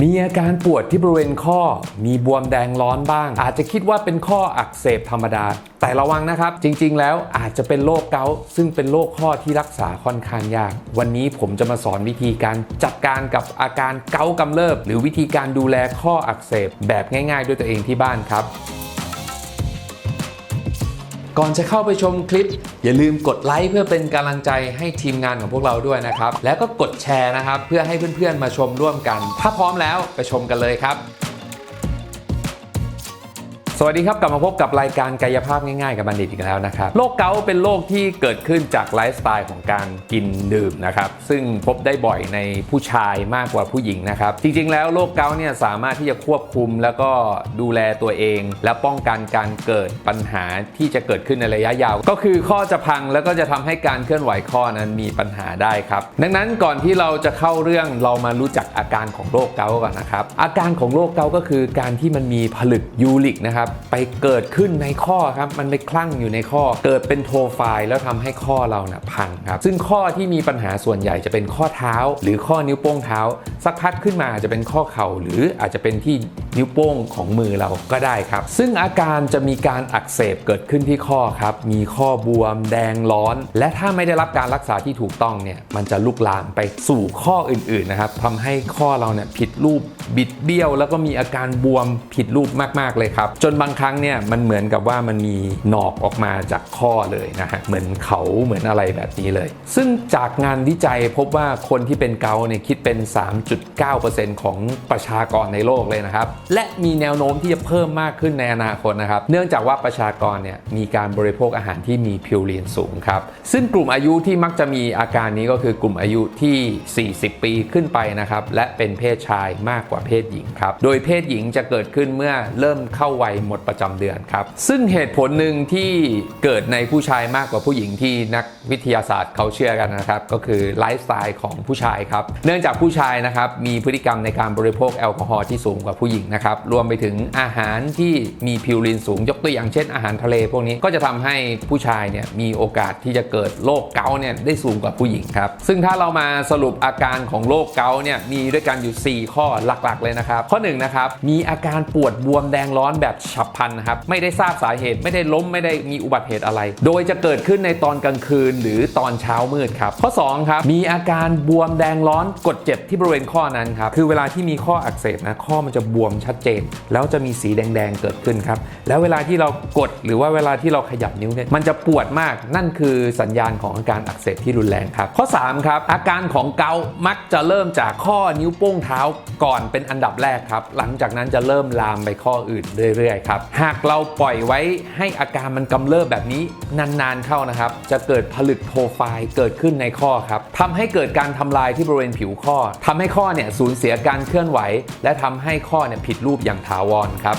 มีอาการปวดที่บริเวณข้อ มีบวมแดงร้อนบ้าง อาจจะคิดว่าเป็นข้ออักเสบธรรมดา แต่ระวังนะครับ จริง ๆ แล้วอาจจะเป็นโรคเกาต์ซึ่งเป็นโรคข้อที่รักษาค่อนข้างยาก วันนี้ผมจะมาสอนวิธีการจัดการกับอาการเกาต์กำเริบ หรือวิธีการดูแลข้ออักเสบแบบง่าย ๆ ด้วยตัวเองที่บ้านครับ ก่อนจะเข้าไปชมคลิป อย่าลืมกดไลค์เพื่อเป็นกำลังใจให้ทีมงานของพวกเราด้วยนะครับ แล้วก็กดแชร์นะครับ เพื่อให้เพื่อนๆมาชมร่วมกัน ถ้าพร้อมแล้วไปชมกันเลยครับ วัสดีครับกลับมาพบกับรายการกายภาพง่ายๆกับบัณฑิตอีกแล้วนะครับโรคเกาต์เป็นโรคที่เกิดขึ้นจากไลฟ์สไตล์ของการกินดื่มนะครับซึ่งพบได้บ่อยในผู้ชายมากกว่าผู้หญิงนะครับจริงๆ แล้วโรคเกาต์เนี่ยสามารถที่จะควบคุมแล้วก็ดูแลตัวเอง และป้องกันการเกิดปัญหาที่จะเกิดขึ้นในระยะยาว ก็คือข้อจะพังแล้วก็จะทำให้การเคลื่อนไหวข้อนั้นมีปัญหาได้ครับดังนั้นก่อนที่เราจะเข้าเรื่องเรามารู้จักอาการของโรคเกาต์ก่อนนะครับอาการของโรคเกาต์ก็คือการที่มันมีผลึกยูริกนะครับไปเกิดขึ้นในข้อครับ มันไปคลั่งอยู่ในข้อ เกิดเป็นโทไฟล์แล้วทำให้ข้อเรานะ่ะพังครับ ซึ่งข้อที่มีปัญหาส่วนใหญ่จะเป็นข้อเท้า หรือข้อนิ้วโป้งเท้า สักพักขึ้นมาอาจจะเป็นข้อเข่า หรืออาจจะเป็นที่นิ้วโป้งของมือเราก็ได้ครับ ซึ่งอาการจะมีการอักเสบเกิดขึ้นที่ข้อครับ มีข้อบวม แดงร้อน และถ้าไม่ได้รับการรักษาที่ถูกต้องเนี่ยมันจะลุกลามไปสู่ข้ออื่นๆนะครับทำให้ข้อเราเนี่ยผิดรูปบิดเบี้ยว แล้วก็มีอาการบวมผิดรูปมากๆเลยครับจนบางครั้งเนี่ยมันเหมือนกับว่ามันมีหนอกออกมาจากข้อเลยนะฮะเหมือนเขาเหมือนอะไรแบบนี้เลย ซึ่งจากงานวิจัยพบว่าคนที่เป็นเกาเนี่ยคิดเป็น 3.9%ของประชากรในโลกเลยนะครับ และมีแนวโน้มที่จะเพิ่มมากขึ้นในอนาคตนะครับ เนื่องจากว่าประชากรเนี่ยมีการบริโภคอาหารที่มีพิวรีนสูงครับ ซึ่งกลุ่มอายุที่มักจะมีอาการนี้ก็คือกลุ่มอายุที่ 40 ปีขึ้นไปนะครับและเป็นเพศชายมากกว่าเพศหญิงครับโดยเพศหญิงจะเกิดขึ้นเมื่อเริ่มเข้าวัยหมดประจำเดือนครับ ซึ่งเหตุผลหนึ่งที่เกิดในผู้ชายมากกว่าผู้หญิงที่นักวิทยาศาสตร์เขาเชื่อกันนะครับ ก็คือไลฟ์สไตล์ของผู้ชายครับ เนื่องจากผู้ชายนะครับมีพฤติกรรมในการบริโภคแอลกอฮอล์ที่สูงกว่าผู้หญิงนะครับ รวมไปถึงอาหารที่มีพิวรินสูงยกตัวอย่างเช่นอาหารทะเลพวกนี้ก็จะทำให้ผู้ชายเนี่ยมีโอกาสที่จะเกิดโรคเกาต์เนี่ยได้สูงกว่าผู้หญิงครับ ซึ่งถ้าเรามาสรุปอาการของโรคเกาต์เนี่ยมีด้วยกันอยู่ 4 ข้อหลักๆ เลยนะครับ ข้อ1นงนะครับมีอาการปวดบวมแดงร้อนแบบฉับพลันนะครับ ไม่ได้ทราบสาเหตุ ไม่ได้ล้มไม่ได้มีอุบัติเหตุอะไร โดยจะเกิดขึ้นในตอนกลางคืนหรือตอนเช้ามืดครับ ข้อ2ครับมีอาการบวมแดงร้อนกดเจ็บที่บริเวณข้อนั้นครับคือเวลาที่มีข้ออักเสบนะข้อมันจะบวมชัดเจน แล้วจะมีสีแดงๆเกิดขึ้นครับแล้วเวลาที่เรากดหรือว่าเวลาที่เราขยับนิ้วเนี่ยมันจะปวดมากนั่นคือสัญญาณของอาการอักเสบที่รุนแรงครับ ข้อ3ครับอาการของเกามักจะเริ่มจากข้อนิ้วโป้งเท้าก่อนเป็นอันดับแรกครับ หลังจากนั้นจะเริ่มลามไปข้ออื่นเรื่อยๆครับ หากเราปล่อยไว้ให้อาการมันกำเริบแบบนี้นานๆเข้านะครับ จะเกิดผลึกโทไฟล์เกิดขึ้นในข้อครับทำให้เกิดการทำลายที่บริเวณผิวข้อทำให้ข้อเนี่ยสูญเสียการเคลื่อนไหว และทำให้ข้อเนี่ยผิดรูปอย่างถาวรครับ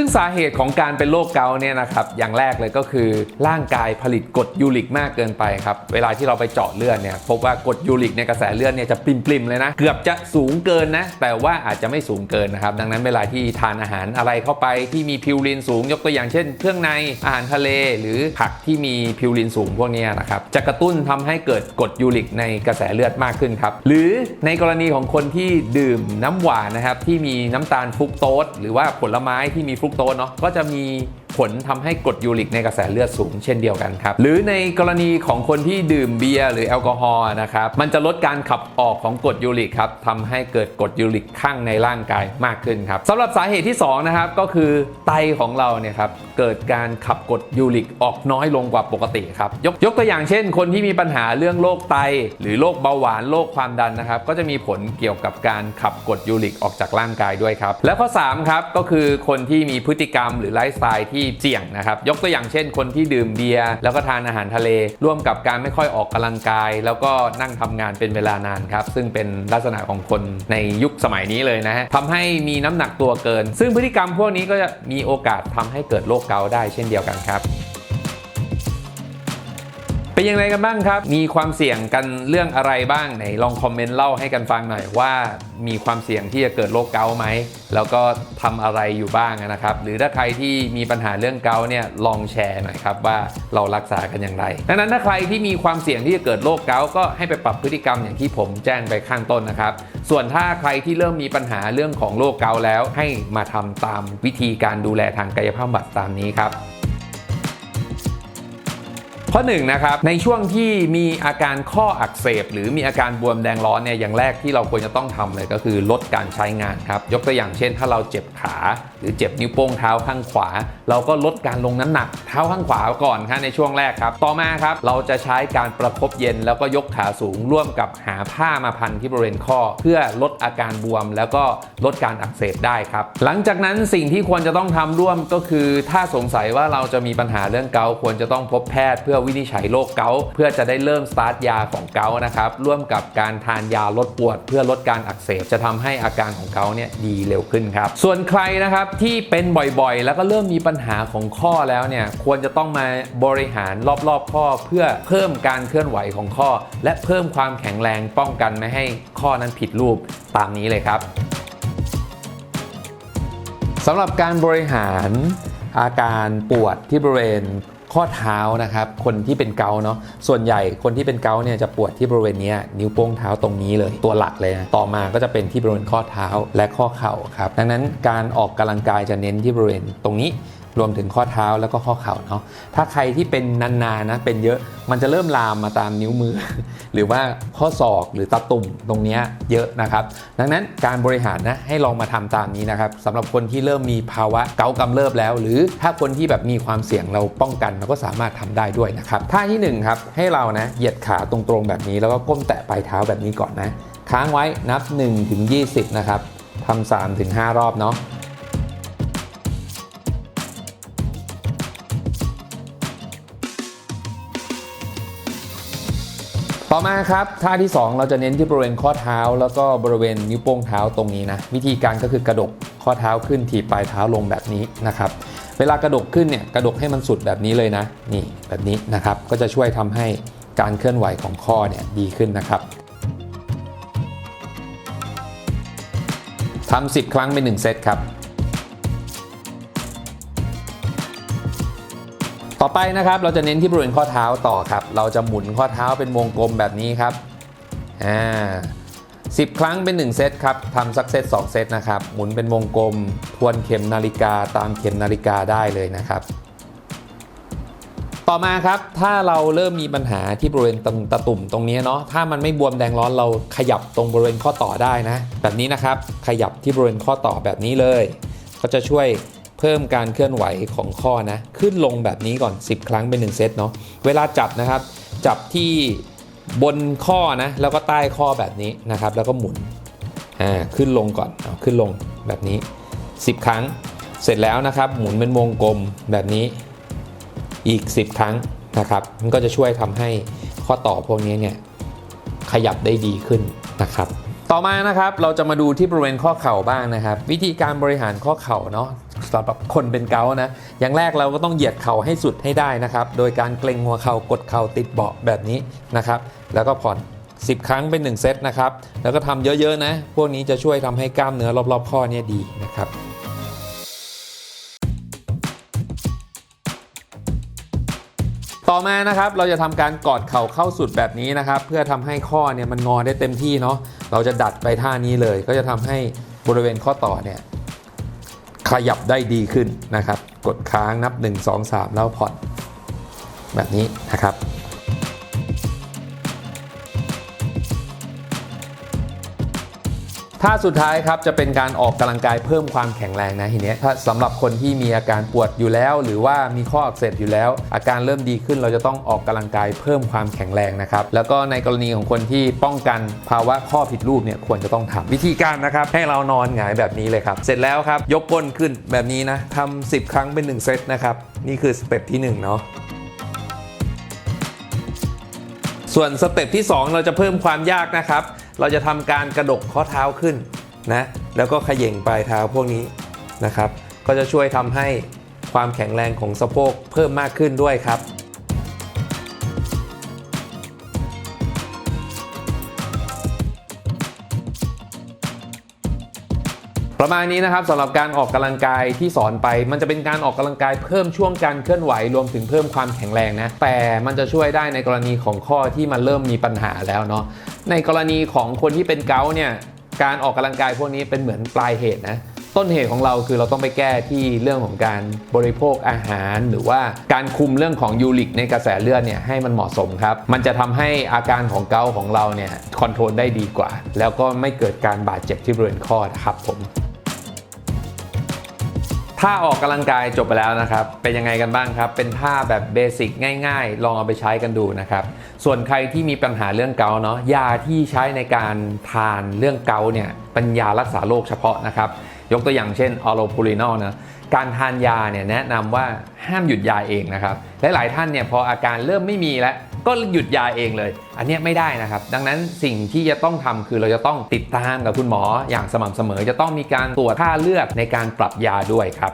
ซึ่งสาเหตุของการเป็นโรคเกาต์เนี่ยนะครับอย่างแรกเลยก็คือร่างกายผลิตกรดยูริกมากเกินไปครับเวลาที่เราไปเจาะเลือดเนี่ยพบว่ากรดยูริกในกระแสเลือดเนี่ยจะปริมๆเลยนะ เกือบจะสูงเกินนะ แต่ว่าอาจจะไม่สูงเกินนะครับ ดังนั้นเวลาที่ทานอาหารอะไรเข้าไปที่มีพิวรินสูง ยกตัวอย่างเช่น เครื่องในอาหารทะเลหรือผักที่มีพิวรินสูงพวกนี้นะครับจะกระตุ้นทำให้เกิดกรดยูริกในกระแสเลือดมากขึ้นครับหรือในกรณีของคนที่ดื่มน้ำหวานนะครับที่มีน้ำตาลฟรุกโตสหรือว่าผลไม้ที่มีฟรุกโตเนาะก็จะมีผลทำให้กรดยูริกในกระแสเลือดสูงเช่นเดียวกันครับ หรือในกรณีของคนที่ดื่มเบียร์หรือแอลกอฮอล์นะครับ มันจะลดการขับออกของกรดยูริกครับทำให้เกิดกรดยูริกข้างในร่างกายมากขึ้นครับสำหรับสาเหตุที่2นะครับก็คือไตของเราเนี่ยครับเกิดการขับกรดยูริกออกน้อยลงกว่าปกติครับยกยกตัวอย่างเช่น คนที่มีปัญหาเรื่องโรคไต หรือโรคเบาหวานโรคความดันนะครับก็จะมีผลเกี่ยวกับการขับกรดยูริกออกจากร่างกายด้วยครับและข้อ3ครับก็คือคนที่มีพฤติกรรมหรือไลฟ์สไตล์ที่เสี่ยงนะครับ ยกตัวอย่างเช่น คนที่ดื่มเบียร์แล้วก็ทานอาหารทะเล ร่วมกับการไม่ค่อยออกกำลังกาย แล้วก็นั่งทำงานเป็นเวลานานครับ ซึ่งเป็นลักษณะของคนในยุคสมัยนี้เลยนะฮะทำให้มีน้ำหนักตัวเกิน ซึ่งพฤติกรรมพวกนี้ก็จะมีโอกาสทำให้เกิดโรคเกาต์ได้เช่นเดียวกันครับ เป็นยังไงกันบ้างครับ มีความเสี่ยงกันเรื่องอะไรบ้างไหนลองคอมเมนต์เล่าให้กันฟังหน่อยว่ามีความเสี่ยงที่จะเกิดโรคเกาต์ไหม แล้วก็ทำอะไรอยู่บ้างนะครับ หรือถ้าใครที่มีปัญหาเรื่องเกาต์เนี่ยลองแชร์หน่อยครับว่าเรารักษากันอย่างไร ดังนั้นถ้าใครที่มีความเสี่ยงที่จะเกิดโรคเกาต์ก็ให้ไปปรับพฤติกรรมอย่างที่ผมแจ้งไปข้างต้นนะครับ ส่วนถ้าใครที่เริ่มมีปัญหาเรื่องของโรคเกาต์แล้วให้มาทำตามวิธีการดูแลทางกายภาพบำบัดตามนี้ครับ ข้อหนึ่งนะครับในช่วงที่มีอาการข้ออักเสบ หรือมีอาการบวมแดงร้อนเนี่ยอย่างแรกที่เราควรจะต้องทำเลยก็คือลดการใช้งานครับ ยกตัวอย่างเช่น ถ้าเราเจ็บขา หรือเจ็บนิ้วโป้งเท้าข้างขวา เราก็ลดการลงน้ำหนักเท้าข้างขวาก่อนครับในช่วงแรกครับ ต่อมาครับเราจะใช้การประคบเย็นแล้วก็ยกขาสูงร่วมกับหาผ้ามาพันที่บริเวณข้อ เพื่อลดอาการบวม แล้วก็ลดการอักเสบได้ครับ หลังจากนั้นสิ่งที่ควรจะต้องทำร่วมก็คือ ถ้าสงสัยว่าเราจะมีปัญหาเรื่องเกาควรจะต้องพบแพทย์เพื่อวินิจฉัยโรคเกาต์เพื่อจะได้เริ่มสตาร์ทยาของเกาต์นะครับร่วมกับการทานยาลดปวด เพื่อลดการอักเสบจะทำให้อาการของเกาต์เนี่ยดีเร็วขึ้นครับ ส่วนใครนะครับที่เป็นบ่อยๆ แล้วก็เริ่มมีปัญหาของข้อแล้วเนี่ยควรจะต้องมาบริหารรอบๆ ข้อเพื่อเพิ่มการเคลื่อนไหวของข้อ และเพิ่มความแข็งแรงป้องกันไม่ให้ข้อนั้นผิดรูปตามนี้เลยครับสำหรับการบริหารอาการปวดที่บริเวณ ข้อเท้านะครับ คนที่เป็นเกาเนาะส่วนใหญ่คนที่เป็นเกาเนี่ยจะปวดที่บริเวณนี้นิ้วโป้งเท้าตรงนี้เลยตัวหลักเลยนะต่อมาก็จะเป็นที่บริเวณข้อเท้าและข้อเข่าครับดังนั้นการออกกำลังกายจะเน้นที่บริเวณตรงนี้ รวมถึงข้อเท้าแล้วก็ข้อเข่าเนาะถ้าใครที่เป็นนานๆนะเป็นเยอะมันจะเริ่มลามมาตามนิ้วมือ หรือว่าข้อศอกหรือตาตุ่มตรงเนี้ยเยอะนะครับ ดังนั้นการบริหารนะให้ลองมาทำตามนี้นะครับสำหรับคนที่เริ่มมีภาวะเกาต์กำเริบแล้ว หรือถ้าคนที่แบบมีความเสี่ยงเราป้องกันเราก็สามารถทำได้ด้วยนะครับท่าที่หนึ่งครับให้เรานะเหยียดขาตรงๆแบบนี้ แล้วก็ก้มแตะปลายเท้าแบบนี้ก่อนนะ ค้างไว้นับ1ถึง20 นะครับทำ3ถึง5รอบเนาะ ต่อมาครับท่าที่ 2 เราจะเน้นที่บริเวณข้อเท้า แล้วก็บริเวณนิ้วโป้งเท้าตรงนี้นะวิธีการก็คือกระดกข้อเท้าขึ้นถีบปลายเท้าลงแบบนี้นะครับเวลากระดกขึ้นเนี่ยกระดกให้มันสุดแบบนี้เลยนะนี่แบบนี้นะครับก็จะช่วยทำให้การเคลื่อนไหวของข้อเนี่ยดีขึ้นนะครับทำ10 ครั้งเป็น1เซตครับ ต่อไปนะครับเราจะเน้นที่บริเวณข้อเท้าต่อครับ เราจะหมุนข้อเท้าเป็นวงกลมแบบนี้ครับอ่าสิครั้งเป็น 1 เซตครับทำสักเซต2เซตนะครับ หมุนเป็นวงกลม ทวนเข็มนาฬิกาตามเข็มนาฬิกาได้เลยนะครับ ต่อมาครับ ถ้าเราเริ่มมีปัญหาที่บริเวณตรงตะตุ่มตรงนี้เนาะ ถ้ามันไม่บวมแดงร้อนเราขยับตรงบริเวณข้อต่อได้นะ แบบนี้นะครับ ขยับที่บริเวณข้อต่อแบบนี้เลย ก็จะช่วย เพิ่มการเคลื่อนไหวของข้อนะ ขึ้นลงแบบนี้ก่อน 10 ครั้งเป็น1เซตเนาะเวลาจับนะครับ จับที่บนข้อนะ แล้วก็ใต้ข้อแบบนี้นะครับ แล้วก็หมุนอ่าขึ้นลงก่อนเอาขึ้นลงแบบนี้ 10 ครั้ง เสร็จแล้วนะครับ หมุนเป็นวงกลมแบบนี้อีก 10 ครั้งนะครับมันก็จะช่วยทำให้ข้อต่อพวกนี้เนี่ยขยับได้ดีขึ้นนะครับ ต่อมานะครับเราจะมาดูที่บริเวณข้อเข่าบ้างนะครับ วิธีการบริหารข้อเข่าเนาะ สำหรับคนเป็นเกาต์นะ อย่างแรกเราก็ต้องเหยียดเข่าให้สุดให้ได้นะครับ โดยการเกร็งหัวเข่ากดเข่าติดเบาะแบบนี้นะครับ แล้วก็ผ่อน 10 ครั้งเป็น 1 เซตนะครับ แล้วก็ทำเยอะๆนะ พวกนี้จะช่วยทำให้กล้ามเนื้อรอบๆข้อเนี่ยดีนะครับต่อมานะครับเราจะทำการกอดเข่าเข้าสุดแบบนี้นะครับ เพื่อทำให้ข้อเนี่ยมันงอได้เต็มที่เนาะเราจะดัดไปท่านี้เลย ก็จะทำให้บริเวณข้อต่อเนี่ย ขยับได้ดีขึ้นนะครับ กดค้างนับ 1 2 3 แล้วผ่อนแบบนี้นะครับ ท่าสุดท้ายครับจะเป็นการออกกำลังกายเพิ่มความแข็งแรงนะทีเนี้ยถ้าสำหรับคนที่มีอาการปวดอยู่แล้ว หรือว่ามีข้ออักเสบอยู่แล้ว อาการเริ่มดีขึ้นเราจะต้องออกกำลังกายเพิ่มความแข็งแรงนะครับแล้วก็ในกรณีของคนที่ป้องกันภาวะข้อผิดรูปเนี่ยควรจะต้องทำวิธีการนะครับให้เรานอนหงายแบบนี้เลยครับ เสร็จแล้วครับยกก้นขึ้นแบบนี้นะทำ10ครั้งเป็น 1 เซตนะครับนี่คือสเต็ปที่1เนาะส่วนสเต็ปที่ 2 เราจะเพิ่มความยากนะครับ เราจะทำการกระดกข้อเท้าขึ้นนะแล้วก็ขย่งปลายเท้าพวกนี้นะครับ ก็จะช่วยทำให้ความแข็งแรงของสะโพกเพิ่มมากขึ้นด้วยครับ ประมาณนี้นะครับสำหรับการออกกำลังกายที่สอนไป มันจะเป็นการออกกำลังกายเพิ่มช่วงการเคลื่อนไหวรวมถึงเพิ่มความแข็งแรงนะแต่มันจะช่วยได้ในกรณีของข้อที่มันเริ่มมีปัญหาแล้วเนาะในกรณีของคนที่เป็นเกาเนี่ยการออกกำลังกายพวกนี้เป็นเหมือนปลายเหตุนะต้นเหตุของเราคือเราต้องไปแก้ที่เรื่องของการบริโภคอาหาร หรือว่าการคุมเรื่องของยูริกในกระแสเลือดเนี่ยให้มันเหมาะสมครับ มันจะทำให้อาการของเกาของเราเนี่ยคอนโทรลได้ดีกว่า แล้วก็ไม่เกิดการบาดเจ็บที่บริเวณข้อครับผม ท่าออกกำลังกายจบไปแล้วนะครับ เป็นยังไงกันบ้างครับ เป็นท่าแบบเบสิกง่าย ๆ ลองเอาไปใช้กันดูนะครับ ส่วนใครที่มีปัญหาเรื่องเกาเนาะ ยาที่ใช้ในการทานเรื่องเกาเนี่ยเป็นยารักษาโรคเฉพาะนะครับ ยกตัวอย่างเช่นออโรพูลินอลนะ การทานยาเนี่ยแนะนำว่าห้ามหยุดยาเองนะครับและหลายท่านเนี่ยพออาการเริ่มไม่มีแล้ว ก็หยุดยาเองเลย อันนี้ไม่ได้นะครับ ดังนั้นสิ่งที่จะต้องทำคือเราจะต้องติดตามกับคุณหมออย่างสม่ำเสมอ จะต้องมีการตรวจค่าเลือดในการปรับยาด้วยครับ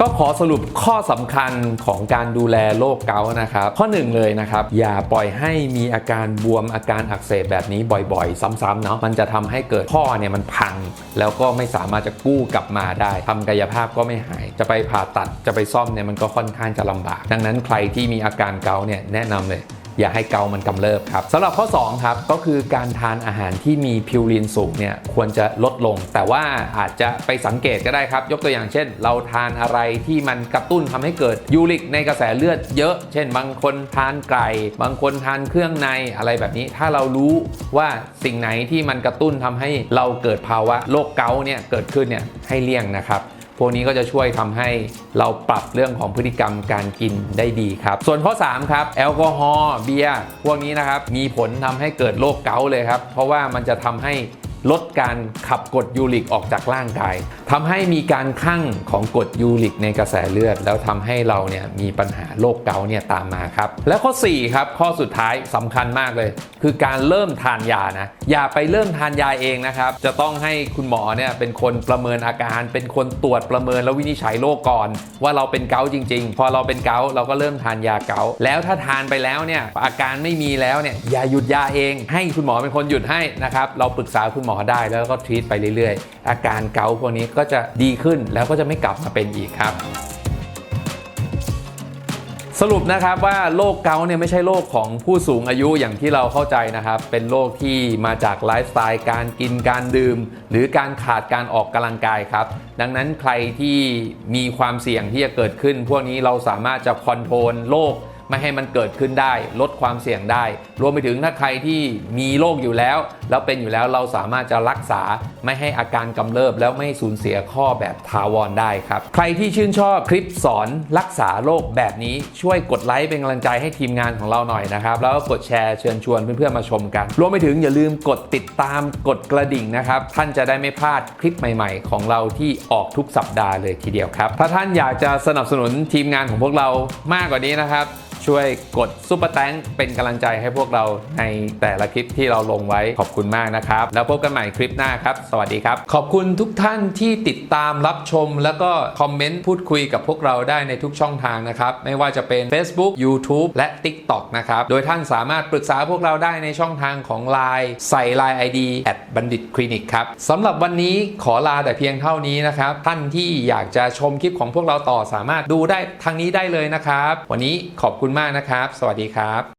ก็ขอสรุปข้อสำคัญของการดูแลโรคเกาต์นะครับ ข้อหนึ่งเลยนะครับ อย่าปล่อยให้มีอาการบวมอาการอักเสบแบบนี้บ่อยๆ ซ้ำๆเนาะมันจะทำให้เกิดข้อเนี่ยมันพัง แล้วก็ไม่สามารถจะกู้กลับมาได้ทำกายภาพก็ไม่หาย จะไปผ่าตัดจะไปซ่อมเนี่ยมันก็ค่อนข้างจะลำบาก ดังนั้นใครที่มีอาการเกาต์เนี่ยแนะนำเลย อย่าให้เกามันกำเริบครับสำหรับข้อ2ครับก็คือการทานอาหารที่มีพิวรีนสูงเนี่ยควรจะลดลง แต่ว่าอาจจะไปสังเกตก็ได้ครับ ยกตัวอย่างเช่น เราทานอะไรที่มันกระตุ้นทำให้เกิดยูริกในกระแสเลือดเยอะ เช่น บางคนทานไก่บางคนทานเครื่องในอะไรแบบนี้ ถ้าเรารู้ว่าสิ่งไหนที่มันกระตุ้นทำให้เราเกิดภาวะโรคเกาเนี่ยเกิดขึ้นเนี่ยให้เลี่ยงนะครับ พวกนี้ก็จะช่วยทำให้เราปรับเรื่องของพฤติกรรมการกินได้ดีครับ ส่วนข้อ 3 ครับ แอลกอฮอล์เบียร์พวกนี้นะครับ มีผลทำให้เกิดโรคเกาต์เลยครับ เพราะว่ามันจะทำให้ ลดการขับกรดยูริกออกจากร่างกายทำให้มีการคั่งของกรดยูริกในกระแสเลือด แล้วทำให้เราเนี่ยมีปัญหาโรคเกาต์เนี่ยตามมาครับ และข้อ4ครับข้อสุดท้ายสำคัญมากเลย คือการเริ่มทานยานะอย่าไปเริ่มทานยาเองนะครับ จะต้องให้คุณหมอเนี่ยเป็นคนประเมินอาการ เป็นคนตรวจประเมินแล้ววินิจฉัยโรคก่อน ว่าเราเป็นเกาจริง ๆ พอเราเป็นเกาเราก็เริ่มทานยาเกาแล้วถ้าทานไปแล้วเนี่ยอาการไม่มีแล้วเนี่ยอย่าหยุดยาเอง ให้คุณหมอเป็นคนหยุดให้นะครับเราปรึกษาคุณหมอได้แล้วก็ทรีตไปเรื่อยๆ อาการเกาพวกนี้ก็จะดีขึ้นแล้วก็จะไม่กลับมาเป็นอีกครับสรุปนะครับว่าโรคเกาต์เนี่ยไม่ใช่โรคของผู้สูงอายุอย่างที่เราเข้าใจนะครับ เป็นโรคที่มาจากไลฟ์สไตล์การกินการดื่ม หรือการขาดการออกกำลังกายครับ ดังนั้นใครที่มีความเสี่ยงที่จะเกิดขึ้น พวกนี้เราสามารถจะคอนโทรลโรค ไม่ให้มันเกิดขึ้นได้ ลดความเสี่ยงได้ รวมไปถึงถ้าใครที่มีโรคอยู่แล้ว แล้วเป็นอยู่แล้วเราสามารถจะรักษาไม่ให้อาการกำเริบแล้วไม่สูญเสียข้อแบบทาวรได้ครับ ใครที่ชื่นชอบคลิปสอนรักษาโรคแบบนี้ช่วยกดไลค์เป็นกำลังใจให้ทีมงานของเราหน่อยนะครับแล้วก็กดแชร์เชิญชวนเพื่อนๆมาชมกัน รวมไปถึงอย่าลืมกดติดตามกดกระดิ่งนะครับท่านจะได้ไม่พลาดคลิปใหม่ๆ ของเราที่ออกทุกสัปดาห์เลยทีเดียวครับ ถ้าท่านอยากจะสนับสนุนทีมงานของพวกเรามากกว่านี้นะครับ ช่วยกดซุปเปอร์แตงเป็นกำลังใจให้พวกเราในแต่ละคลิปที่เราลงไว้ขอบคุณมากนะครับ แล้วพบกันใหม่คลิปหน้าครับ สวัสดีครับ ขอบคุณทุกท่านที่ติดตามรับชม แล้วก็คอมเมนต์พูดคุยกับพวกเราได้ในทุกช่องทางนะครับ ไม่ว่าจะเป็น Facebook YouTube และ TikTok นะครับ โดยท่านสามารถปรึกษาพวกเราได้ในช่องทางของ Line ใส่ Line ID แอดบัณฑิตคลินิกครับสำหรับวันนี้ขอลาแต่เพียงเท่านี้นะครับ ท่านที่อยากจะชมคลิปของพวกเราต่อสามารถดูได้ทางนี้ได้เลยนะครับ วันนี้ขอบคุณมากนะครับ สวัสดีครับ